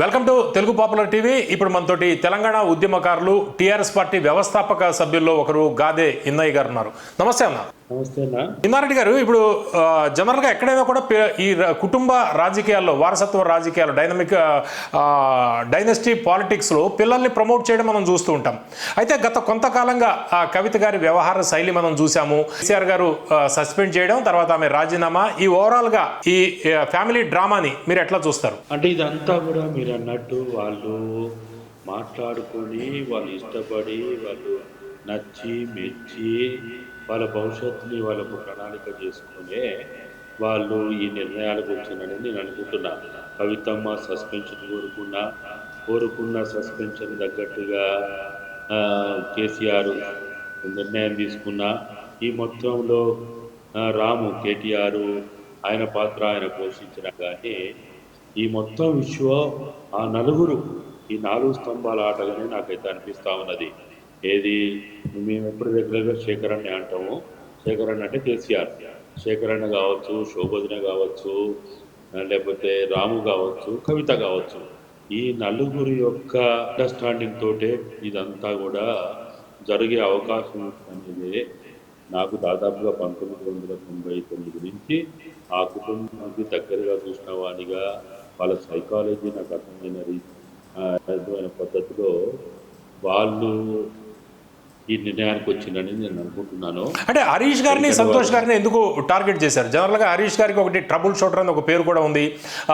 Welcome to Telugu popular TV. ఇప్పుడు మనతోటి తెలంగాణ ఉద్యమకారులు టీఆర్ఎస్ పార్టీ వ్యవస్థాపక సభ్యుల్లో ఒకరు గాదే ఇన్నయ్య గారు ఉన్నారు. నమస్తే అన్న. నమస్తే ఇన్నారెడ్డి గారు ఇప్పుడు జనరల్గా ఎక్కడైనా కూడా ఈ కుటుంబ రాజకీయాల్లో వారసత్వ రాజకీయాలు డైనమిక్ డైనస్టీ పాలిటిక్స్లో పిల్లల్ని ప్రమోట్ చేయడం మనం చూస్తూ ఉంటాం. అయితే గత కొంతకాలంగా ఆ కవిత గారి వ్యవహార శైలి మనం చూసాము కేసీఆర్ గారు సస్పెండ్ చేయడం తర్వాత ఆమె రాజీనామా. ఈ ఓవరాల్గా ఈ ఫ్యామిలీ డ్రామాని మీరు ఎట్లా చూస్తారు? అంటే ఇదంతా కూడా మీరు అన్నట్టు వాళ్ళు మాట్లాడుకొని వాళ్ళు ఇష్టపడి వాళ్ళు నచ్చి మెచ్చి వాళ్ళ భవిష్యత్తుని వాళ్ళకు ప్రణాళిక చేసుకునే వాళ్ళు ఈ నిర్ణయాలకు వచ్చిందని నేను అనుకుంటున్నా. కవితమ్మ సస్పెన్షన్ కోరుకున్న కోరుకున్న సస్పెన్షన్ తగ్గట్టుగా కేసీఆర్ నిర్ణయం తీసుకున్న. ఈ మొత్తంలో రాము కేటీఆర్ ఆయన పాత్ర ఆయన పోషించిన కానీ ఈ మొత్తం విశ్వ ఆ నలుగురు ఈ నాలుగు స్తంభాల ఆటగానే నాకైతే అనిపిస్తా ఉన్నది. ఏది? మేము ఎప్పుడు రెగ్యులర్గా శేఖరణ్ణి అంటాము. శేఖరణ్ అంటే కేసీఆర్. శేఖరణ కావచ్చు శోభోజన కావచ్చు లేకపోతే రాము కావచ్చు కవిత కావచ్చు. ఈ నలుగురి యొక్క అండర్స్టాండింగ్ తోటే ఇదంతా కూడా జరిగే అవకాశం అనేది నాకు దాదాపుగా పంతొమ్మిది వందల తొంభై తొమ్మిది నుంచి ఆ కుటుంబానికి దగ్గరగా చూసిన వాడిగా వాళ్ళ సైకాలజీ నాకు అర్థమైన రీతి అర్థమైన పద్ధతిలో వాళ్ళు ఈ నిర్ణయానికి వచ్చిందని నేను అనుకుంటున్నాను. అంటే హరీష్ గారిని సంతోష్ గారిని ఎందుకు టార్గెట్ చేశారు? జనరల్గా హరీష్ గారికి ఒకటి ట్రబుల్ షూటర్ అని ఒక పేరు కూడా ఉంది.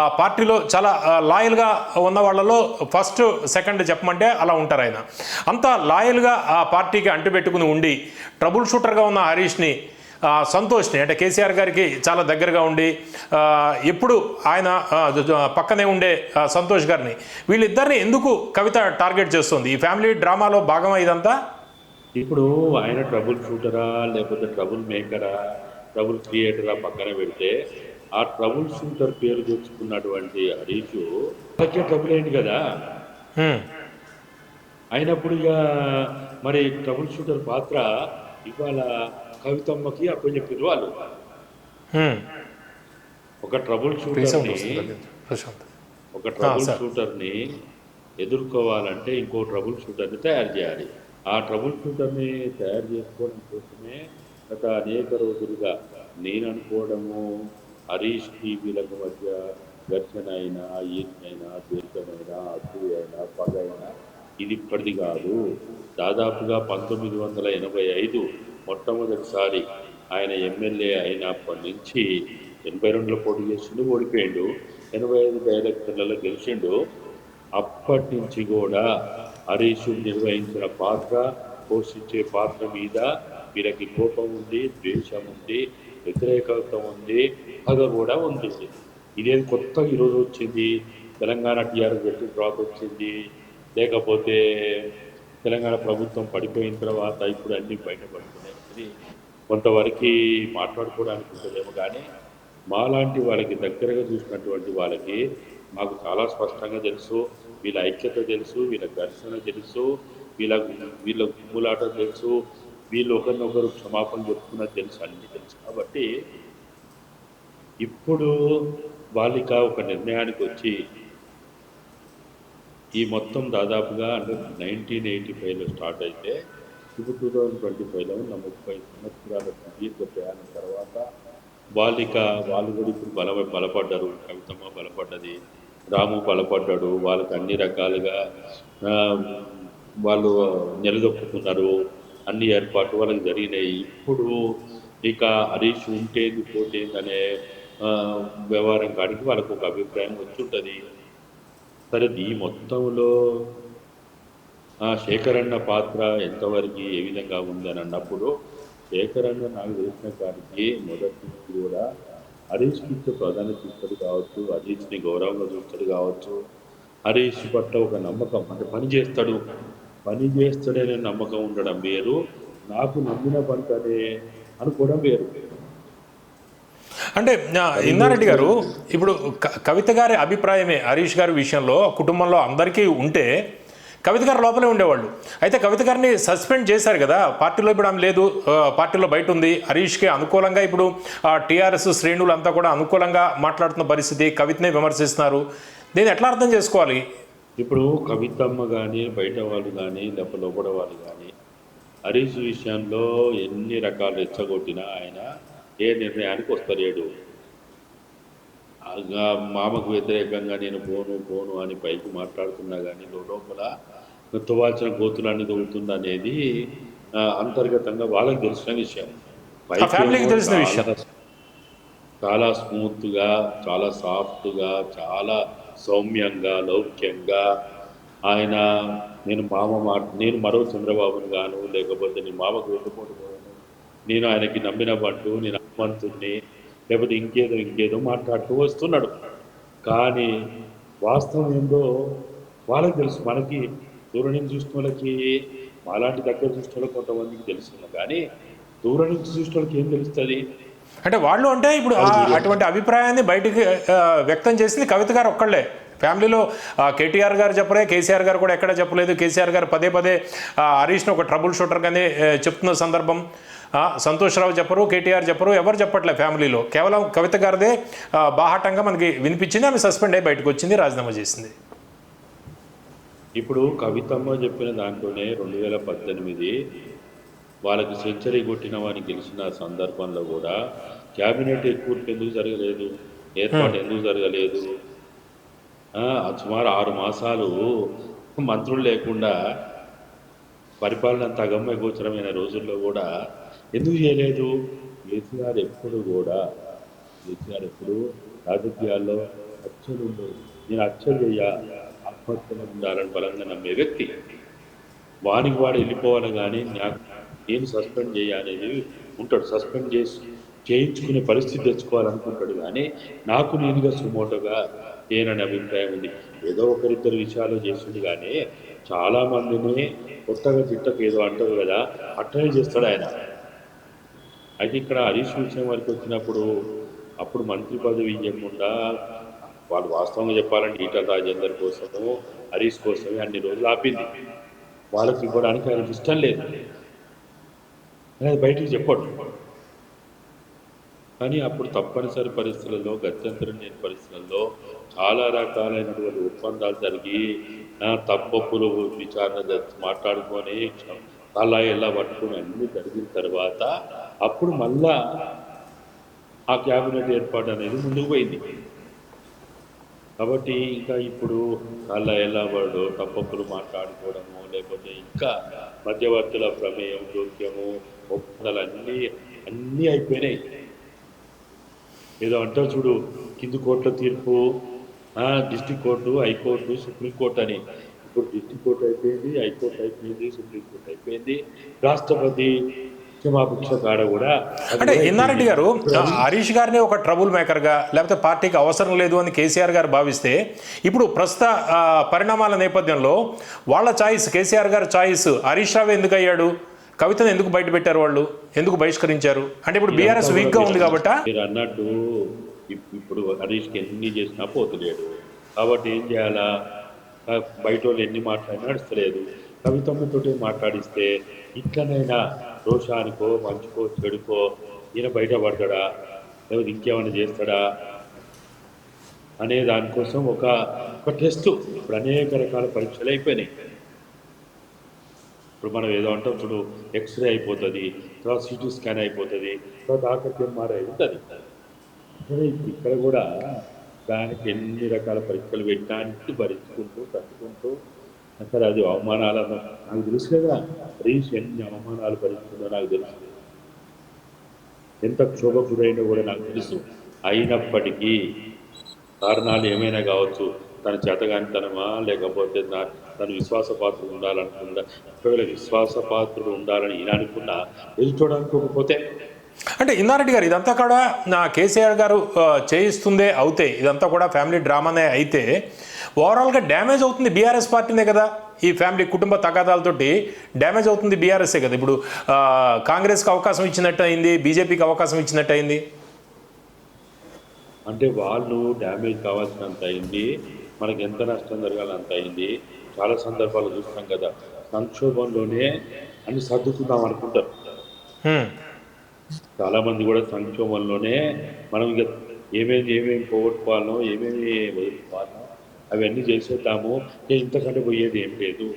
ఆ పార్టీలో చాలా లాయల్గా ఉన్న వాళ్ళలో ఫస్ట్ సెకండ్ చెప్పమంటే అలా ఉంటారు ఆయన. అంత లాయల్గా ఆ పార్టీకి అంటుపెట్టుకుని ఉండి ట్రబుల్ షూటర్గా ఉన్న హరీష్ని సంతోష్ని అంటే కేసీఆర్ గారికి చాలా దగ్గరగా ఉండి ఎప్పుడు ఆయన పక్కనే ఉండే సంతోష్ గారిని వీళ్ళిద్దరిని ఎందుకు కవిత టార్గెట్ చేస్తుంది? ఈ ఫ్యామిలీ డ్రామాలో భాగమా ఇదంతా? ఇప్పుడు ఆయన ట్రబుల్ షూటరా లేకపోతే ట్రబుల్ మేకరా ట్రబుల్ క్రియేటరా పక్కన పెడితే ఆ ట్రబుల్ షూటర్ పేరు తెచ్చుకున్నటువంటి హరీష్ అలాగే ట్రబుల్ అయింది కదా. అయినప్పుడు ఇక మరి ట్రబుల్ షూటర్ పాత్ర ఇవాళ కవితమ్మకి అప్పచెప్పారు వాళ్ళు హ్మ్. ఒక ట్రబుల్ షూటర్ని ఒక ట్రబుల్. షూటర్ని ఎదుర్కోవాలంటే ఇంకో ట్రబుల్ షూటర్ని తయారు చేయాలి ఆ ట్రబుల్ షూటర్ని తయారు చేసుకోవడం కోసమే గత అనేక రోజులుగా నేను అనుకోవడము హరీష్ టీవీలకు మధ్య ఘర్షణ అయినా ఈయనైనా ద్వేషమైనా అసూయ అయినా పగ అయినా ఇది ఇప్పటిది కాదు. దాదాపుగా పంతొమ్మిది వందల ఎనభై ఐదు మొట్టమొదటిసారి ఆయన ఎమ్మెల్యే అయినప్పటి నుంచి ఎనభై రెండులో పోటీ చేసిండు ఓడిపోయిండు. ఎనభై ఐదు ఎలక్షన్లలో గెలిచిండు. అప్పటి నుంచి కూడా హరీష్ నిర్వహించిన పాత్ర పోషించే పాత్ర మీద వీళ్ళకి కోపం ఉంది ద్వేషం ఉంది వ్యతిరేకత ఉంది పగ కూడా ఉంది. ఇదేం కొత్త ఈరోజు వచ్చింది తెలంగాణ టీఆర్ఎస్ పెట్టి తర్వాత వచ్చింది. లేకపోతే తెలంగాణ ప్రభుత్వం పడిపోయిన తర్వాత ఇప్పుడు అన్ని బయటపడుతున్నాయి. ఇది కొంతవరకు మాట్లాడుకోవడానికి ఉంటుందేమో కానీ మాలాంటి వాళ్ళకి దగ్గరగా చూసినటువంటి వాళ్ళకి మాకు చాలా స్పష్టంగా తెలుసు. వీళ్ళ ఐక్యత తెలుసు వీళ్ళ ఘర్షణ తెలుసు వీళ్ళ వీళ్ళ గుమ్ములాట తెలుసు వీళ్ళు ఒకరినొకరు క్షమాపణ చెప్పుకున్నది తెలుసు అన్నీ తెలుసు. కాబట్టి ఇప్పుడు బాలిక ఒక నిర్ణయానికి వచ్చి ఈ మొత్తం దాదాపుగా అంటే నైన్టీన్ ఎయిటీ ఫైవ్లో స్టార్ట్ అయితే ఇప్పుడు టూ థౌజండ్ ట్వంటీ ఫైవ్లో ఉన్న ముప్పై సంవత్సరాల దీర్ఘ ప్రయాణం తర్వాత బాలిక వాళ్ళు కూడా ఇప్పుడు బల బలపడ్డారు కవితమ్మ బలపడ్డది. రాము బలపడ్డాడు వాళ్ళకి అన్ని రకాలుగా వాళ్ళు నిలదొక్కుతున్నారు. అన్ని ఏర్పాట్లు వాళ్ళకి జరిగినాయి. ఇప్పుడు ఇక హరీష్ ఉంటేది పోతేంది అనే వ్యవహారం కాడికి వాళ్ళకు ఒక అభిప్రాయం వచ్చుంటుంది. సరే ఈ మొత్తంలో శేఖరన్న పాత్ర ఎంతవరకు ఏ విధంగా ఉందని అన్నప్పుడు శేఖరన్న నాకు తెలిసిన కాడికి మొదటి కూడా హరీష్ ఇచ్చే ప్రాధాన్యత ఇస్తాడు కావచ్చు హరీష్ని గౌరవంగా చూస్తాడు కావచ్చు. హరీష్ పట్ల ఒక నమ్మకం అంటే పని చేస్తాడు. పని చేస్తాడనే నమ్మకం ఉండడం వేరు. నాకు నమ్మిన పంటనే అనుకోవడం వేరు. అంటే ఇందారెడ్డి గారు ఇప్పుడు క- కవిత గారి అభిప్రాయమే హరీష్ గారి విషయంలో కుటుంబంలో అందరికీ ఉంటే కవిత గారు లోపలే ఉండేవాళ్ళు. అయితే కవిత గారిని సస్పెండ్ చేశారు కదా పార్టీలో ఇప్పుడు ఆమె లేదు పార్టీలో బయట ఉంది. హరీష్కి అనుకూలంగా ఇప్పుడు టీఆర్ఎస్ శ్రేణులు అంతా కూడా అనుకూలంగా మాట్లాడుతున్న పరిస్థితి కవితనే విమర్శిస్తున్నారు. దీన్ని ఎట్లా అర్థం చేసుకోవాలి? ఇప్పుడు కవితమ్మ కానీ బయట వాళ్ళు కానీ లేకపోతే లోపల వాళ్ళు కానీ హరీష్ విషయంలో ఎన్ని రకాలు రెచ్చగొట్టినా ఆయన ఏ నిర్ణయానికి వస్తలేడు. మామకు వ్యతిరేకంగా నేను పోను పోను అని పైకి మాట్లాడుతున్నా కానీ లోపల తువాల్చిన గోతులన్నీ దొరుకుతుంది అనేది అంతర్గతంగా వాళ్ళకి తెలిసిన విషయం ఫ్యామిలీకి తెలిసిన విషయం. చాలా స్మూత్గా చాలా సాఫ్ట్గా చాలా సౌమ్యంగా లౌక్యంగా ఆయన నేను మామ మా నేను మరో చంద్రబాబుని గాను లేకపోతే నేను మామకు వెళ్ళిపోటు నేను ఆయనకి నమ్మిన బంటు నేను హనుమంతుడిని లేకపోతే ఇంకేదో ఇంకేదో మాట్లాడుతూ వస్తున్నాడు. కానీ వాస్తవం ఏందో వాళ్ళకి తెలుసు. మనకి దూరం నుంచి చూసిన వాళ్ళకి మాలాంటి దగ్గర చూసిన వాళ్ళకి కొంతమందికి తెలుస్తుంది కానీ దూరం నుంచి చూసిన వాళ్ళకి ఏం తెలుస్తుంది? అంటే వాళ్ళు అంటే ఇప్పుడు అటువంటి అభిప్రాయాన్ని బయటికి వ్యక్తం చేసింది కవిత గారు ఒక్కళ్ళే. ఫ్యామిలీలో కేటీఆర్ గారు చెప్పలే కేసీఆర్ గారు కూడా ఎక్కడ చెప్పలేదు. కేసీఆర్ గారు పదే పదే హరీష్ను ఒక ట్రబుల్ షూటర్ కానీ చెప్తున్న సందర్భం. ఆ, సంతోష్ రావు చెప్పరు కేటీఆర్ చెప్పరు ఎవరు చెప్పట్లే ఫ్యామిలీలో. కేవలం కవిత గారిదే బాహాటంగా మనకి వినిపించింది ఆమె సస్పెండ్ అయ్యి బయటకు వచ్చింది రాజీనామా చేసింది. ఇప్పుడు కవితమ్మ చెప్పిన దాంట్లోనే రెండు వేల పద్దెనిమిది వాళ్ళకి సెంచరీ కొట్టిన వాడిని గెలిచిన సందర్భంలో కూడా క్యాబినెట్ ఎక్కువ ఎందుకు జరగలేదు? ఏర్పాటు ఎందుకు జరగలేదు? సుమారు ఆరు మాసాలు మంత్రులు లేకుండా పరిపాలన తగమ్మ గోచరమైన రోజుల్లో కూడా ఎందుకు చేయలేదు? కేసీఆర్ ఎప్పుడు కూడా కేసీఆర్ ఎప్పుడు రాజకీయాల్లో అచ్చలు నేను అచ్చలు చేయ ఆత్మహత్యలు ఉండాలని బలంగా నమ్మే వ్యక్తి. వానికి వాడు వెళ్ళిపోవాలి కానీ నాకు నేను సస్పెండ్ చేయాలనేది ఉంటాడు. సస్పెండ్ చేసి చేయించుకునే పరిస్థితి తెచ్చుకోవాలనుకుంటాడు కానీ నాకు నేనుగా సుమోటోగా ఏనని అభిప్రాయం ఉంది. ఏదో ఒకరిద్దరు విషయాలు చేసింది కానీ చాలా మందిని కొత్తగా తిట్టకు ఏదో అంటారు కదా అట్లనే చేస్తాడు ఆయన. అయితే ఇక్కడ హరీష్ విషయం వరకు వచ్చినప్పుడు అప్పుడు మంత్రి పదవి ఇవ్వకుండా వాళ్ళు వాస్తవంగా చెప్పాలంటే ఈటల రాజేందర్ కోసము హరీష్ కోసమే అన్ని రోజులు ఆపింది. వాళ్ళకి ఇవ్వడానికి ఆయనకి ఇష్టం లేదు. ఆయన అది బయటికి చెప్పడు. కానీ అప్పుడు తప్పనిసరి పరిస్థితులలో గత్యంతరం లేని పరిస్థితులలో చాలా రకాలైనటువంటి ఒప్పందాలు జరిగి తప్పప్పులు విచారణ మాట్లాడుకొని అలా ఇలా పట్టుకుని అన్ని జరిగిన తర్వాత అప్పుడు మళ్ళా ఆ క్యాబినెట్ ఏర్పాటు అనేది ముందుకు పోయింది. కాబట్టి ఇంకా ఇప్పుడు అలా ఎలా వాడు తప్పప్పులు మాట్లాడుకోవడము లేకపోతే ఇంకా మధ్యవర్తుల ప్రమేయం జోక్యము ఒప్పందాలు అన్నీ అన్నీ అయిపోయినాయి. ఏదో అంటారు చూడు కింది కోర్టుల తీర్పు డిస్టిక్ కోర్టు హైకోర్టు సుప్రీంకోర్టు అని. ఇప్పుడు డిస్టిక్ కోర్టు అయిపోయింది హైకోర్టు అయిపోయింది సుప్రీంకోర్టు అయిపోయింది. రాష్ట్రపతి క్షమాభిక్ష కాడ కూడా అంటే కూడా ఇన్నారెడ్డి గారు హరీష్ గారిని ఒక ట్రబుల్ మేకర్గా లేకపోతే పార్టీకి అవసరం లేదు అని కేసీఆర్ గారు భావిస్తే ఇప్పుడు ప్రస్తుత పరిణామాల నేపథ్యంలో వాళ్ళ చాయిస్ కేసీఆర్ గారి చాయిస్ హరీష్ రావు ఎందుకు అయ్యాడు? కవితను ఎందుకు బయట పెట్టారు వాళ్ళు? ఎందుకు బహిష్కరించారు? అంటే ఇప్పుడు బీఆర్ఎస్ వీక్గా ఉంది కాబట్టి? మీరు అన్నట్టు ఇప్- ఇప్పుడు హరీష్కి ఎన్ని చేసినా పోతలేడు. కాబట్టి ఏం చేయాలా? బయట వాళ్ళు ఎన్ని మాట్లాడినా నడుస్తలేదు. కవితమ్మతోటి మాట్లాడిస్తే ఇట్లనైనా రోషానికో మంచుకో చెడుకో ఈయన బయటపడతాడా లేకపోతే ఇంకేమైనా చేస్తాడా? అనే దానికోసం ఒక ఒక టెస్ట్ ఇప్పుడు అనేక రకాల పరీక్షలు అయిపోయినాయి. ఇప్పుడు మనం ఏదో అంటాం చూడు ఎక్స్రే అయిపోతుంది తర్వాత సిటీ స్కాన్ అయిపోతుంది తర్వాత ఆఖరికి ఎంఆర్ఐ ఉంటుంది. ఇక్కడ కూడా దానికి ఎన్ని రకాల పరీక్షలు పెట్టడానికి భరించుకుంటూ తట్టుకుంటూ అసలు అది అవమానాలు నాకు తెలుసు కదా రీష్ ఎన్ని అవమానాలు భరించుకుందో నాకు తెలుసు. ఎంత క్షోభకుడైనా కూడా నాకు తెలుసు. అయినప్పటికీ కారణాలు ఏమైనా కావచ్చు తన చేతగానితనమా లేకపోతే నా తను విశ్వాసపాత్రుడు ఉండాలనుకుందా? ఒకవేళ విశ్వాసపాత్రుడు ఉండాలని ఈయన అనుకున్నా ఎదుటోడనుకోకపోతే అంటే ఇన్నారెడ్డి గారు ఇదంతా కూడా నా కేసీఆర్ గారు చేయిస్తుందే అవుతే ఇదంతా కూడా ఫ్యామిలీ డ్రామానే అయితే ఓవరాల్గా డ్యామేజ్ అవుతుంది బీఆర్ఎస్ పార్టీనే కదా ఈ ఫ్యామిలీ కుటుంబ తగాదాలతోటి డ్యామేజ్ అవుతుంది బీఆర్ఎస్ఏ కదా. ఇప్పుడు కాంగ్రెస్కి అవకాశం ఇచ్చినట్టు అయింది బీజేపీకి అవకాశం ఇచ్చినట్టు అయింది. అంటే వాళ్ళు డ్యామేజ్ కావాల్సినంత అయింది మనకి ఎంత నష్టం జరగాలి అంత అయింది చాలా సందర్భాలు చూస్తాం కదా. సంక్షోభంలోనే అన్ని సర్దుకుందాం అనుకుంటారు. చాలామంది చాలా మంది కూడా సంక్షోభంలోనే మనం ఇక ఏమేమి ఏమేమి పోగొట్టుకోవాలనో ఏమేమి వదులుకోవాలనో అవన్నీ చేసేద్దాము. ఇంతకంటే పోయేది ఏం లేదు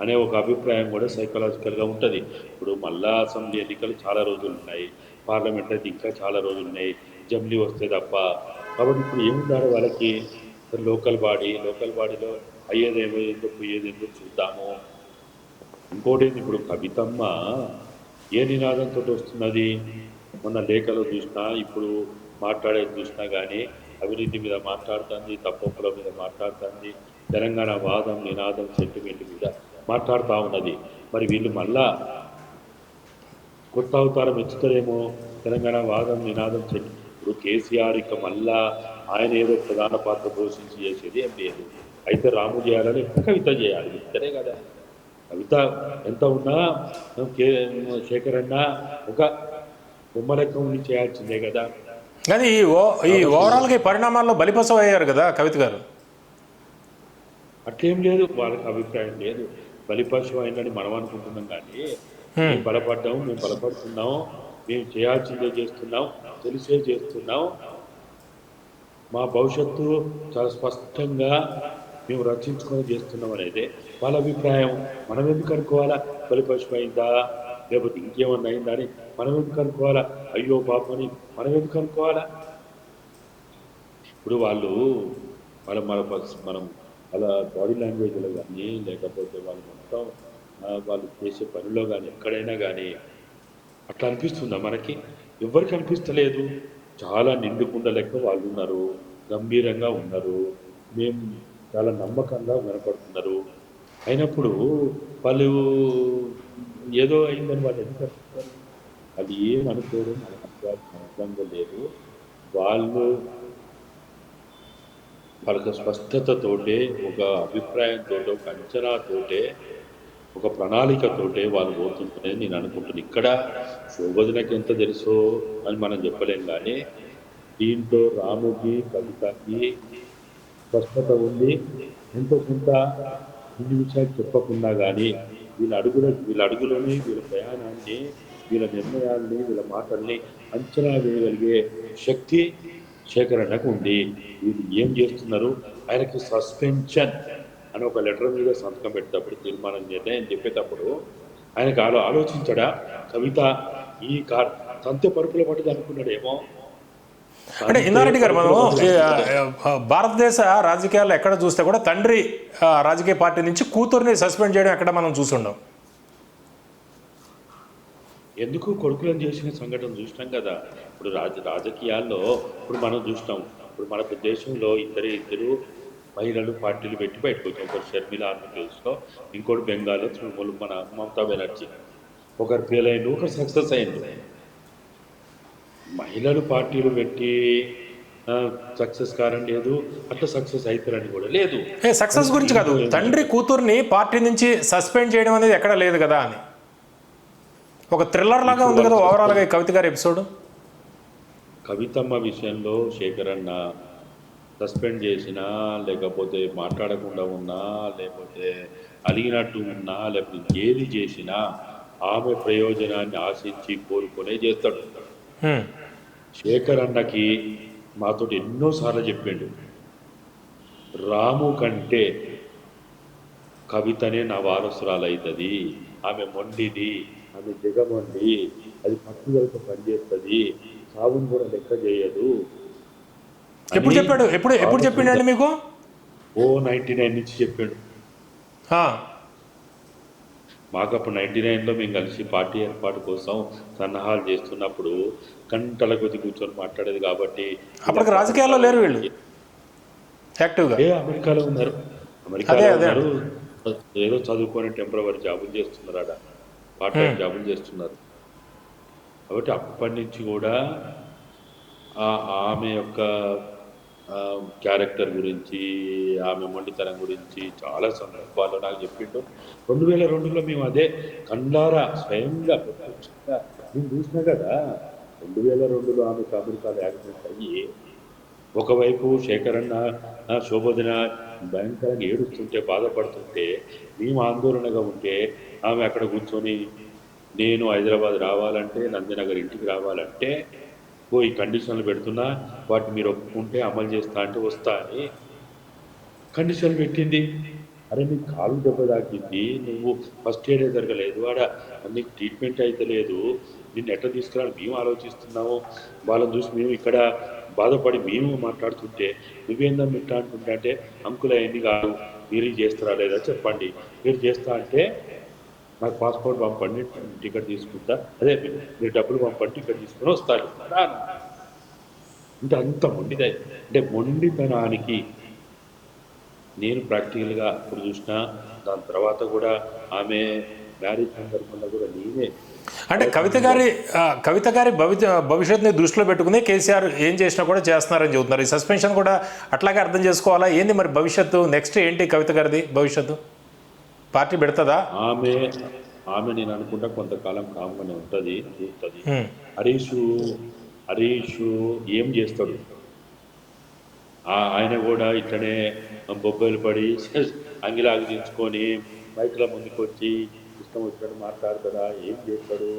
అనే ఒక అభిప్రాయం కూడా సైకలాజికల్గా ఉంటుంది. ఇప్పుడు మళ్ళా అసెంబ్లీ ఎన్నికలు చాలా రోజులు ఉన్నాయి. పార్లమెంట్ అయితే ఇంకా చాలా రోజులు ఉన్నాయి. జమ్లీ వస్తే తప్ప. కాబట్టి ఇప్పుడు ఏముంటారు వాళ్ళకి? లోకల్ బాడీ లోకల్ బాడీలో అయ్యేదేమో ఏందో పోయేదేందో చూద్దాము? ఇంకోటి ఇప్పుడు కవితమ్మ ఏ నినాదంతో వస్తున్నది? మొన్న లేఖలో చూసినా ఇప్పుడు మాట్లాడేది చూసినా కానీ అవినీతి మీద మాట్లాడుతుంది తప్పొప్పుల మీద మాట్లాడుతుంది తెలంగాణ వాదం నినాదం సెంటిమెంట్ మీద మాట్లాడుతూ ఉన్నది. మరి వీళ్ళు మళ్ళా కొత్త అవతారం ఎత్తుతారేమో? తెలంగాణ వాదం నినాదం సెంటి ఇప్పుడు కేసీఆర్ ఇక మళ్ళా ఆయన ఏదో ప్రధాన పాత్ర పోషించి చేసేది ఏం లేదు అయితే రాము చేయాలని కవిత చేయాలి. ఇద్దరే కదా? కవిత ఎంత ఉన్నా శేఖర్ అన్న ఒక బొమ్మ లెక్క ఉండి చేయాల్సిందే కదా. కానీ ఈ ఓ ఈ ఓవరాల్గా ఈ పరిణామాల్లో బలిపశం అయ్యారు కదా కవిత గారు. అట్లేం లేదు వాళ్ళకి అభిప్రాయం లేదు. బలిపశు అయిందని మనం అనుకుంటున్నాం కానీ మేము బలపడ్డాము మేము బలపడుతున్నాం మేము చేయాల్సిందే చేస్తున్నాం తెలిసే చేస్తున్నాం. మా భవిష్యత్తు చాలా స్పష్టంగా మేము రక్షించుకొని చేస్తున్నాం అనేది వాళ్ళ అభిప్రాయం మనం ఎందుకు అనుకోవాలా? బలిపశుమైందా అయిందా లేకపోతే ఇంకేమన్నా అయిందా అని మనం ఎందుకు అనుకోవాలా? అయ్యో పాపని మనం ఎందుకు అనుకోవాలా? ఇప్పుడు వాళ్ళు వాళ్ళ మన మనం వాళ్ళ బాడీ లాంగ్వేజ్లో కానీ లేకపోతే వాళ్ళు మొత్తం వాళ్ళు చేసే పనిలో కానీ ఎక్కడైనా కానీ అట్లా అనిపిస్తుందా మనకి? ఎవరికి అనిపిస్తలేదు. చాలా నిండుకుండ లెక్క వాళ్ళు ఉన్నారు. గంభీరంగా ఉన్నారు. మేము చాలా నమ్మకంగా వినపడుతున్నారు. అయినప్పుడు వాళ్ళు ఏదో అయిందని వాళ్ళు ఎందుకు అనుకుంటారు? అది ఏం అనుకోరు మనకు అనుకోవాల్సిన లేదు. వాళ్ళు వాళ్ళకి స్పష్టతతోటే ఒక అభిప్రాయంతో ఒక అంచనాతోటే ఒక ప్రణాళికతోటే వాళ్ళు పోతుంటేనే నేను అనుకుంటున్నాను ఇక్కడ శోభజనకి ఎంత తెలుసో అని మనం చెప్పలేం కానీ దీంట్లో రాముకి కవితకి స్పష్టత ఉంది. ఎంతో కొంత ఇన్ని విషయాలు చెప్పకుండా కానీ వీళ్ళ అడుగుల వీళ్ళ అడుగులని వీళ్ళ ప్రయాణాన్ని వీళ్ళ నిర్ణయాల్ని వీళ్ళ మాటల్ని అంచనా వేయగలిగే శక్తి శేఖరణకు ఉంది వీళ్ళు ఏం చేస్తున్నారు? ఆయనకి సస్పెన్షన్ అని ఒక లెటర్ మీద సంతకం పెట్టేటప్పుడు తీర్మానం నిర్ణయం చెప్పేటప్పుడు ఆయనకు ఆలో ఆలోచించడా? కవిత ఈ కార్ సంత పరుపుల పట్టుది అనుకున్నాడేమో అంటే ఇందారెడ్డి గారు మనం భారతదేశ రాజకీయాల్లో ఎక్కడ చూస్తే కూడా తండ్రి రాజకీయ పార్టీ నుంచి కూతుర్ని సస్పెండ్ చేయడం ఎక్కడ మనం చూసుండం ఎందుకు కొడుకులను చేసిన సంఘటన చూసినాం కదా? ఇప్పుడు రాజ రాజకీయాల్లో ఇప్పుడు మనం చూసినాం. ఇప్పుడు మన దేశంలో ఇద్దరు ఇద్దరు మహిళలు పార్టీలు పెట్టి బయటకు వచ్చాం. ఒకరు షర్మిల ఆంధ్రప్రదేశ్లో ఇంకోటి బెంగాల్లో తృణమూల్ మన మమతా బెనర్జీ. ఒకరు ఫెయిల్ అయింది ఒకరు సక్సెస్ అయింది మహిళలు పార్టీలు పెట్టి సక్సెస్ కారని లేదు అట్లా సక్సెస్ అవుతారని కూడా లేదు. సక్సెస్ గురించి కాదు. తండ్రి కూతుర్ని పార్టీ నుంచి సస్పెండ్ చేయడం అనేది ఎక్కడ లేదు కదా అని. ఒక థ్రిల్లర్ లాగా ఉంది కదా ఓవరాల్గా ఈ కవిత గారి ఎపిసోడ్. కవితమ్మ విషయంలో శేఖర్ అన్న సస్పెండ్ చేసినా లేకపోతే మాట్లాడకుండా ఉన్నా లేకపోతే అలిగినట్టు ఉన్నా లేకపోతే ఏది చేసినా ఆమె ప్రయోజనాన్ని ఆశించి కోరుకునే చేస్తాడు. శేఖర్ అన్నకి మాతో ఎన్నోసార్లు చెప్పిండు. రాము కంటే కవితనే నా వారసురాలు అవుతుంది ఆమె మొండిది ఆమె దిగమొండి అది పట్టుదలతో పనిచేస్తుంది. సాగుని కూడా లెక్క చేయదు. ఎప్పుడు చెప్పాడు? ఎప్పుడు ఎప్పుడు చెప్పిండండి మీకు? ఓ నైన్టీ నైన్ నుంచి చెప్పాడు. ఆ, మాకు అప్పుడు నైన్టీ నైన్లో మేము కలిసి పార్టీ ఏర్పాటు కోసం సన్నాహాలు చేస్తున్నప్పుడు గంటల కొద్ది కూర్చొని మాట్లాడేది కాబట్టి అప్పటికి రాజకీయాల్లో లేరు వీళ్ళు. యాక్టివ్గా. ఏ అమెరికాలో ఉన్నారు. అమెరికాలో. ఉన్నారు. ఏదో చదువుకొని టెంపరవరీ జాబులు చేస్తున్నారు ఆడ పార్ట్ టైం జాబులు చేస్తున్నారు. కాబట్టి అప్పటి నుంచి కూడా ఆ- ఆమె యొక్క క్యారెక్టర్ గురించి ఆమె మొండితనం గురించి చాలా సందర్భాల్లో నాకు చెప్పిండు. రెండు వేల రెండులో మేము అదే కండారా స్వయంగా ప్రత్యక్షంగా నేను చూసినా కదా రెండు వేల రెండులో ఆమె అమెరికాలో యాక్సిడెంట్ అయ్యి ఒకవైపు శేఖరన్న ఆ, శోభోదన భయంకరంగా ఏడుస్తుంటే బాధపడుతుంటే మేము ఆందోళనగా ఉంటే ఆమె అక్కడ కూర్చొని నేను హైదరాబాద్ రావాలంటే నందినగర్ ఇంటికి రావాలంటే ఓ ఈ కండిషన్లు పెడుతున్నా వాటిని మీరు ఒప్పుకుంటే అమలు చేస్తా అంటే వస్తా అని కండిషన్ పెట్టింది. అరే నీకు కాలు దెబ్బ తాకింది నువ్వు ఫస్ట్ ఎయిడ్ జరగలేదు ఆడ నీకు ట్రీట్మెంట్ అయితే లేదు నిన్ను ఎట్లా తీసుకురాని మేము ఆలోచిస్తున్నాము. వాళ్ళని చూసి మేము ఇక్కడ బాధపడి మేము మాట్లాడుతుంటే నువ్వేందా మిట్టా అంటుంటే అంటే అంకుల అయింది కాదు మీరు చేస్తారా లేదా చెప్పండి. మీరు చేస్తా అంటే నాకు పాస్పోర్ట్ పంపండి టికెట్ తీసుకుంటా. అదే మీరు డబ్బులు పంపండి టికెట్ తీసుకుని వస్తారు అంటే అంత మొండిదే. అంటే మొండితనానికి నేను ప్రాక్టికల్గా ఇప్పుడు చూసిన దాని తర్వాత కూడా ఆమె మ్యారేజ్ సందర్భంలో కూడా నేనే. అంటే కవిత గారి కవిత గారి భవిత భవిష్యత్తుని దృష్టిలో పెట్టుకుని కేసీఆర్ ఏం చేసినా కూడా చేస్తున్నారని చెబుతున్నారు. ఈ సస్పెన్షన్ కూడా అట్లాగే అర్థం చేసుకోవాలా? ఏంది మరి భవిష్యత్తు? నెక్స్ట్ ఏంటి కవిత గారిది భవిష్యత్తు? పార్టీ పెడుతుందా? ఆమె ఆమె నేను అనుకుంటా కొంతకాలం కామ్గానే ఉంటుంది చూస్తుంది. హరీష్ హరీష్ ఏం చేస్తాడు? ఆ- ఆయన కూడా ఇట్లనే బొబ్బలు పడి అంగిలాగి దించుకొని మైకుల ముందుకు వచ్చి ఇష్టం వచ్చినట్టు మాట్లాడతాడా? ఏం చేస్తాడు?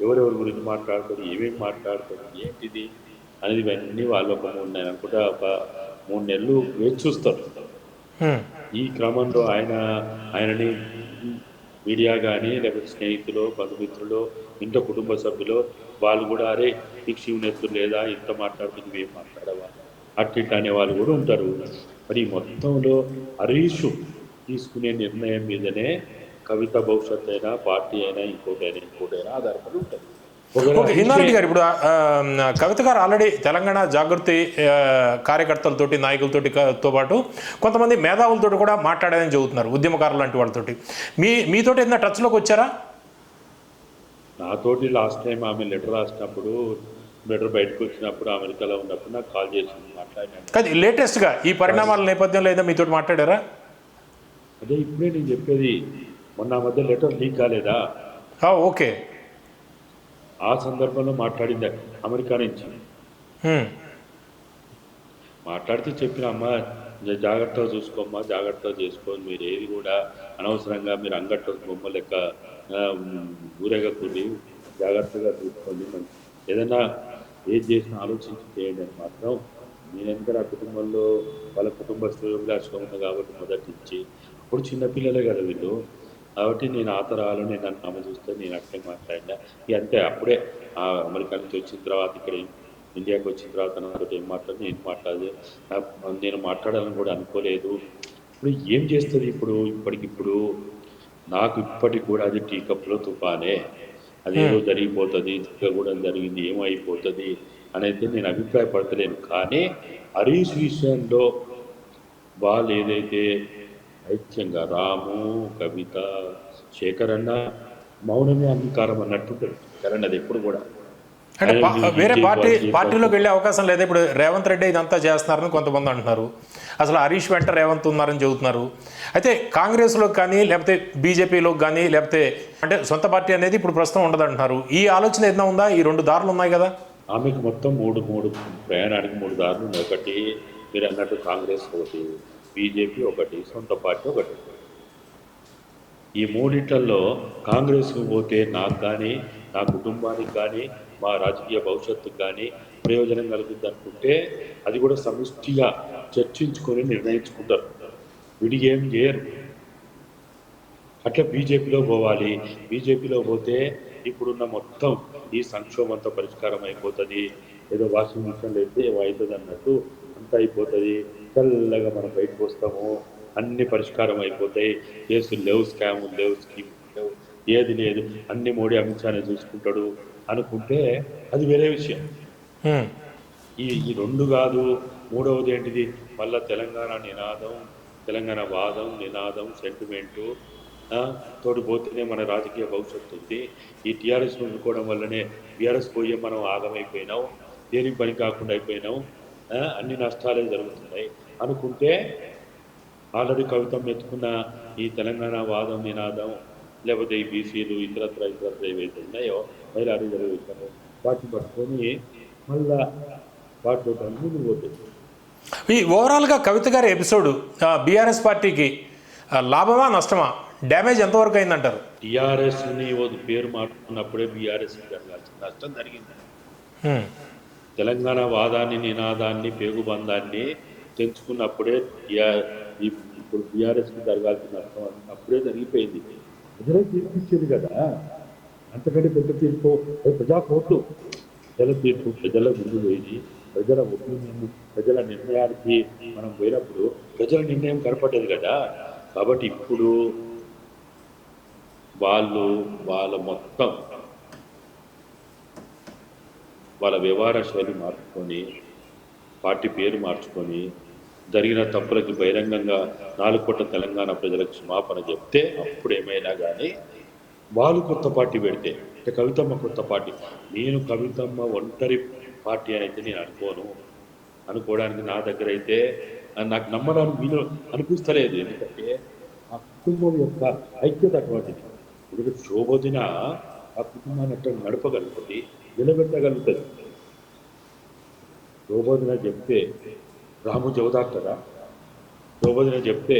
ఎవరెవరి గురించి మాట్లాడతాడు? ఏమేమి మాట్లాడతాడు? ఏంటిది? అనేది ఇవన్నీ వాళ్ళు ఒక మూడు నేను అనుకుంటా ఒక మూడు నెలలు వేచి చూస్తారు. ఈ క్రమంలో ఆయన ఆయనని మీడియా కానీ లేకపోతే స్నేహితులు బంధుమిత్రులు ఇంట్లో కుటుంబ సభ్యులు వాళ్ళు కూడా అరే నీకు శివునెత్తులు లేదా? ఇంత మాట్లాడుతుంది ఏం మాట్లాడవా? అట్టిట్ అనే వాళ్ళు కూడా ఉంటారు. మరి ఈ మొత్తంలో హరీషు తీసుకునే నిర్ణయం మీదనే కవిత భవిష్యత్ అయినా పార్టీ అయినా ఇంకోటైనా ఇంకోటైనా ఆధారపడి ఉంటుంది. ఓకే హిందారెడ్డి గారు ఇప్పుడు కవిత గారు ఆల్రెడీ తెలంగాణ జాగృతి కార్యకర్తలతోటి నాయకులతోటి తో పాటు కొంతమంది మేధావులతోటి కూడా మాట్లాడారని చెబుతున్నారు ఉద్యమకారులు లాంటి వాళ్ళతోటి. మీ మీతోటి ఏదైనా టచ్లోకి వచ్చారా? నాతోటి లాస్ట్ టైం ఆమె లెటర్ రాసినప్పుడు లెటర్ బయటకు వచ్చినప్పుడు అమెరికాలో ఉన్నప్పుడు నాకు కాల్ చేసింది మాట్లాడినాను కానీ లేటెస్ట్గా ఈ పరిణామాల నేపథ్యంలో ఏదో మీతోటి మాట్లాడారా? అదే ఇప్పుడే నేను చెప్పేది మొన్న ఆ మధ్య లెటర్ లీక్ కాలేదా? ఆ, ఓకే. ఆ సందర్భంలో మాట్లాడింది అమెరికా నుంచి. మాట్లాడితే చెప్పిన అమ్మ జాగ్రత్తగా చూసుకోమ్మా జాగ్రత్తగా చేసుకోండి మీరు ఏది కూడా అనవసరంగా మీరు అంగట్టు బొమ్మ లెక్క ఊరేగకూడి జాగ్రత్తగా చూసుకోండి. ఏదైనా ఏది చేసినా ఆలోచించి చేయండి అని మాత్రం నేను ఎందుకంటే ఆ కుటుంబంలో వాళ్ళ రాష్ట్రం ఉంది కాబట్టి మొదటి నుంచి. అప్పుడు చిన్నపిల్లలే కదా వీళ్ళు. కాబట్టి నేను ఆ తరాలు నేను నన్ను అమ్మ చూస్తే నేను అట్లే మాట్లాడినా. ఇక అంతే అప్పుడే ఆ అమెరికా నుంచి వచ్చిన తర్వాత ఇక్కడ ఇండియాకి వచ్చిన తర్వాత నాతో ఏం మాట్లాడి నేను మాట్లాడదు నా- నేను మాట్లాడాలని కూడా అనుకోలేదు. ఇప్పుడు ఏం చేస్తుంది ఇప్పుడు ఇప్పటికిప్పుడు? నాకు ఇప్పటికి కూడా అది టీ కప్లో తుఫానే. అది ఏదో జరిగిపోతుంది కూడా జరిగింది ఏమైపోతుంది అనేది నేను అభిప్రాయపడతలేను. కానీ హరీష్ విషయంలో వాళ్ళు ఏదైతే ఐక్యంగా రాము కవిత శేఖర్ అన్న మౌనమే అంగీకారం అన్నట్టు కరణ్ అది ఎప్పుడు కూడా. అంటే వేరే పార్టీ పార్టీలోకి వెళ్ళే అవకాశం లేదు. ఇప్పుడు రేవంత్ రెడ్డి ఇదంతా చేస్తున్నారని కొంతమంది అంటున్నారు. అసలు హరీష్ వెంట రేవంత్ ఉన్నారని చెబుతున్నారు. అయితే కాంగ్రెస్లో కానీ లేకపోతే బీజేపీలో కానీ లేకపోతే అంటే సొంత పార్టీ అనేది ఇప్పుడు ప్రస్తుతం ఉండదు అంటున్నారు. ఈ ఆలోచన ఏదైనా ఉందా? ఈ రెండు దారులు ఉన్నాయి కదా? ఆమెకు మొత్తం మూడు మూడు ప్రయాణానికి మూడు దారులు ఉన్నాయి. ఒకటి మీరు అన్నట్టు కాంగ్రెస్ ఒకటి బీజేపీ ఒకటి సొంత పార్టీ ఒకటి. ఈ మూడిట్లలో కాంగ్రెస్కు పోతే నాకు కానీ నా కుటుంబానికి కానీ మా రాజకీయ భవిష్యత్తుకు కానీ ప్రయోజనం కలుగుద్ది అనుకుంటే అది కూడా సమిష్టిగా చర్చించుకొని నిర్ణయించుకుంటారు. విడిగేం చేయరు. అట్లా బీజేపీలో పోవాలి. బీజేపీలో పోతే ఇప్పుడున్న మొత్తం ఈ సంక్షోభంతో పరిష్కారం అయిపోతుంది. ఏదో వాషింగ్ మిషన్లు అయితే ఏమో అవుతుంది అన్నట్టు అంతా అయిపోతుంది. చల్లగా మనం బయటకు వస్తాము అన్ని పరిష్కారం అయిపోతాయి. కేసులు లేవు స్కాములు లేవు స్కీమ్ లేవు ఏది లేదు. అన్ని మోడీ అమిత్ షానే చూసుకుంటాడు అనుకుంటే అది వేరే విషయం. ఈ ఈ రెండు కాదు. మూడవది ఏంటిది? మళ్ళా తెలంగాణ నినాదం తెలంగాణ వాదం నినాదం సెంటిమెంటు ఆ, తోటి పోతేనే మన రాజకీయ భవిష్యత్తు ఉంది. ఈ టీఆర్ఎస్ ఉండుకోవడం వల్లనే బీఆర్ఎస్ పోయే మనం ఆగమైపోయినాం. దేనికి పని కాకుండా అయిపోయినాం. అన్ని నష్టాలే జరుగుతున్నాయి. అనుకుంటే ఆల్రెడీ కవితం ఎత్తుకున్న ఈ తెలంగాణ వాదం నినాదం లేకపోతే ఈ బీసీలు ఇతరత్ర ఇతరత్ర ఏవైతే ఉన్నాయో మహిళా రిజర్వేషన్ వాటిని పట్టుకొని మళ్ళా వాటితో ముందుకు పోతుంది ఈ ఓవరాల్గా కవిత గారి ఎపిసోడ్ బీఆర్ఎస్ పార్టీకి లాభమా నష్టమా? డ్యామేజ్ ఎంతవరకు అయిందంటారు? టీఆర్ఎస్ని పేరు మార్చుకున్నప్పుడే బీఆర్ఎస్ జరగాల్సిన నష్టం జరిగింది. తెలంగాణ వాదాన్ని నినాదాన్ని పేగుబంధాన్ని తెంచుకున్నప్పుడే ఇప్పుడు బీఆర్ఎస్కి జరగాల్సిన అర్థం అప్పుడే జరిగిపోయింది. ప్రజలే తీర్పు ఇచ్చేది కదా. అంతకంటే పెద్ద తీర్పు ప్రజా కోర్టు. ప్రజల తీర్పు ప్రజల ముందు పోయి ప్రజల ఒపీనియన్ ప్రజల నిర్ణయానికి మనం పోయినప్పుడు ప్రజల నిర్ణయం కనపడ్డది కదా. కాబట్టి ఇప్పుడు వాళ్ళు వాళ్ళ మొత్తం వాళ్ళ వ్యవహార శైలి మార్చుకొని పార్టీ పేరు మార్చుకొని జరిగిన తప్పులకి బహిరంగంగా నాలుగు కోట్ల తెలంగాణ ప్రజలకు క్షమాపణ చెప్తే అప్పుడు ఏమైనా కానీ వాళ్ళు కొత్త పార్టీ పెడితే అంటే కవితమ్మ కొత్త పార్టీ. నేను కవితమ్మ ఒంటరి పార్టీ అని అయితే నేను అనుకోను. అనుకోవడానికి నా దగ్గర అయితే నాకు నమ్మడానికి వీలు అనిపిస్తలేదు. ఎందుకంటే ఆ కుటుంబం యొక్క ఐక్యత అటువంటిది. ఎందుకంటే శోభదిన ఆ కుటుంబాన్ని అట్లా నడపగలుగుతుంది? నిలబెట్టగలుగుతుంది. శోభదిన చెప్తే రాము చదువుతాడా ద్రౌపదిని చెప్తే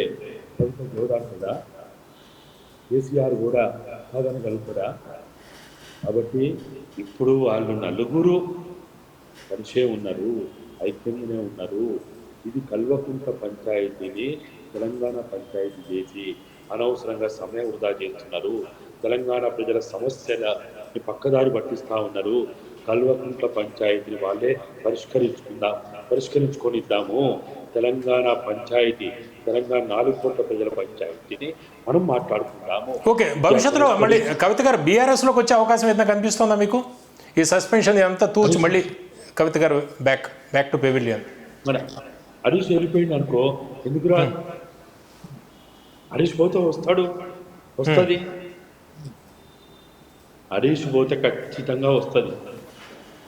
కవిత చదువుతాడా కేసీఆర్ కూడా కాదనగలుగుతాడా కాబట్టి ఇప్పుడు వాళ్ళు నలుగురు కలిసే ఉన్నారు ఐక్యంగానే ఉన్నారు. ఇది కల్వకుంట పంచాయతీని తెలంగాణ పంచాయతీ చేసి అనవసరంగా సమయం వృధా చేస్తున్నారు. తెలంగాణ ప్రజల సమస్యల పక్కదారి పట్టిస్తా ఉన్నారు. కల్వకుంట్ల పంచాయతీని వాళ్ళే పరిష్కరించుకుందాం పరిష్కరించుకొని ఇద్దాము తెలంగాణ పంచాయతీ తెలంగాణ నాలుగు కోట్ల ప్రజల పంచాయతీని మనం మాట్లాడుకుందాము. ఓకే భవిష్యత్తులో మళ్ళీ కవిత గారు బీఆర్ఎస్లోకి వచ్చే అవకాశం ఏదైనా కనిపిస్తుందా మీకు? ఈ సస్పెన్షన్ అంతా తూచి మళ్ళీ కవిత గారు బ్యాక్ బ్యాక్ టు పెవిలియన్ మన హరీష్ వెళ్ళిపోయింది అనుకో ఎందుకురా? హరీష్ పోతే వస్తాడు. వస్తుంది. హరీష్ పోతే ఖచ్చితంగా వస్తుంది.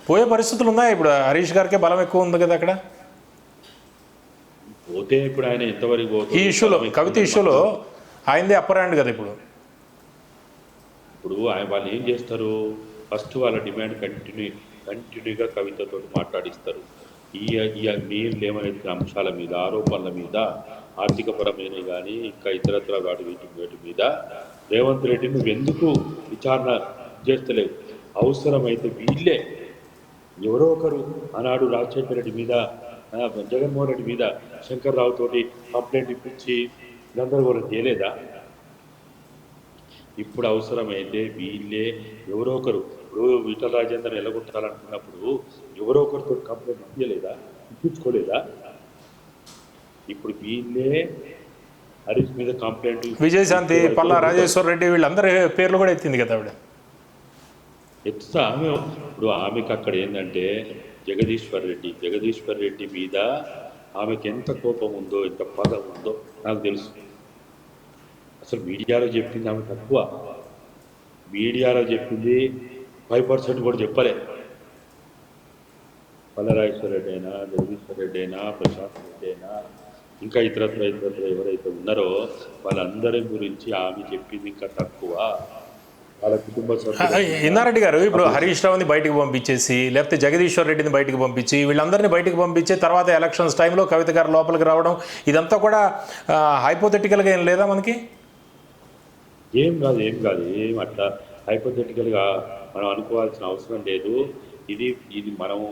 పోయే పరిస్థితులు ఉన్నాయి? ఇప్పుడు హరీష్ గారికే బలం ఎక్కువ ఉంది కదా అక్కడ? పోతే ఇప్పుడు ఆయన ఎంతవరకు ఈ ఇష్యూలో కవిత ఇష్యూలో ఆయనదే అప్పర్ హ్యాండ్ కదా ఇప్పుడు. ఇప్పుడు ఆయన వాళ్ళు ఏం చేస్తారు? ఫస్ట్ వాళ్ళ డిమాండ్ కంటిన్యూ కంటిన్యూగా కవితతో మాట్లాడిస్తారు. ఈ ఈ మీరు లేవనెత్తిన అంశాల మీద ఆరోపణల మీద ఆర్థికపరమైన కానీ ఇంకా ఇతరత్ర వీటి వీటి మీద రేవంత్ రెడ్డి నువ్వు ఎందుకు విచారణ చేస్తలేవు? అవసరమైతే వీళ్ళే ఎవరో ఒకరు ఆనాడు రాజశేఖర రెడ్డి మీద జగన్మోహన్ రెడ్డి మీద శంకర్రావు తోటి కంప్లైంట్ ఇప్పించి గందరగోళం చేయలేదా? ఇప్పుడు అవసరమైతే వీళ్ళే ఎవరో ఒకరు ఇప్పుడు విఠల రాజేందర్ ఎలగొట్టాలనుకున్నప్పుడు ఎవరో ఒకరితో కంప్లైంట్ ఇప్పించలేదా? ఇప్పించుకోలేదా? ఇప్పుడు వీళ్ళే హరీష్ మీద కంప్లైంట్ విజయశాంతి పల్లా రాజేశ్వర రెడ్డి వీళ్ళందరి పేర్లు కూడా ఎత్తింది కదా ఆవిడ. ఎత్తుతా ఆమె ఇప్పుడు ఆమెకు అక్కడ ఏంటంటే జగదీశ్వర్ రెడ్డి జగదీశ్వర్ రెడ్డి మీద ఆమెకి ఎంత కోపం ఉందో ఎంత పద ఉందో నాకు తెలుసు. అసలు మీడియాలో చెప్పింది ఆమె తక్కువ. మీడియాలో చెప్పింది ఫైవ్ పర్సెంట్ కూడా చెప్పలే. పల్లరాజేశ్వర రెడ్డి అయినా జగదీశ్వర్ రెడ్డి అయినా ప్రశాంత్ రెడ్డి అయినా ఇంకా ఇతరత్ర ఇతరత్ర ఎవరైతే ఉన్నారో వాళ్ళందరి గురించి ఆమె చెప్పింది ఇంకా తక్కువ. వాళ్ళ కుటుంబ సభ్యులు. ఇన్నారెడ్డి గారు ఇప్పుడు హరీష్ రావుని బయటికి పంపించేసి లేకపోతే జగదీశ్వర్ రెడ్డిని బయటికి పంపించి వీళ్ళందరినీ బయటికి పంపించి తర్వాత ఎలక్షన్స్ టైంలో కవిత గారు లోపలికి రావడం ఇదంతా కూడా హైపోథెటికల్గా ఏం లేదా మనకి? ఏం కాదు ఏం కాదు ఏం అట్లా హైపోథెటికల్గా మనం అనుకోవాల్సిన అవసరం లేదు. ఇది ఇది మనము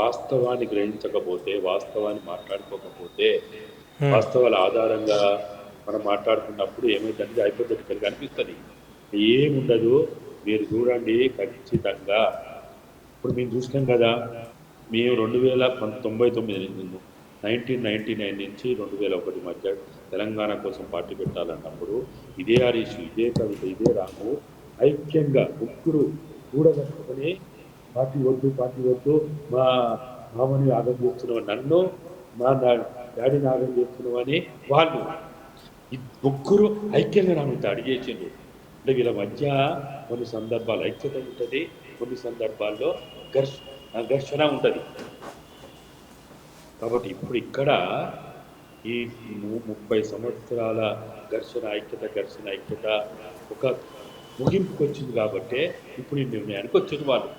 వాస్తవాన్ని గ్రహించకపోతే వాస్తవాన్ని మాట్లాడుకోకపోతే వాస్తవాల ఆధారంగా మనం మాట్లాడుకున్నప్పుడు ఏమైందంటే హైపోథెటికల్గా అనిపిస్తుంది. ఏముండదు? మీరు చూడండి ఖచ్చితంగా. ఇప్పుడు మేము చూసినాం కదా మేము రెండు వేల తొంభై తొమ్మిది నైన్టీన్ నైన్టీ నైన్ నుంచి రెండు వేల ఒకటి మధ్య తెలంగాణ కోసం పార్టీ పెట్టాలన్నప్పుడు ఇదే హరీష్ ఇదే కవిత ఇదే రాము ఐక్యంగా ముగ్గురు కూడగట్టుకొని పార్టీ వద్దు పార్టీ వద్దు మా మామని ఆగం చేస్తున్నావు నన్ను మా డాడీని ఆగం చేస్తున్నావు అని వాళ్ళు ముగ్గురు ఐక్యంగా నా దాడి చేసిండ్రు అంటే వీళ్ళ మధ్య కొన్ని సందర్భాలు ఐక్యత ఉంటుంది కొన్ని సందర్భాల్లో ఘర్ష ఘర్షణ ఉంటుంది. కాబట్టి ఇప్పుడు ఇక్కడ ఈ ముప్పై సంవత్సరాల ఘర్షణ ఐక్యత ఘర్షణ ఐక్యత ఒక ముగింపుకు వచ్చింది కాబట్టి ఇప్పుడు ఈ నిర్ణయానికి వచ్చింది వాళ్ళు.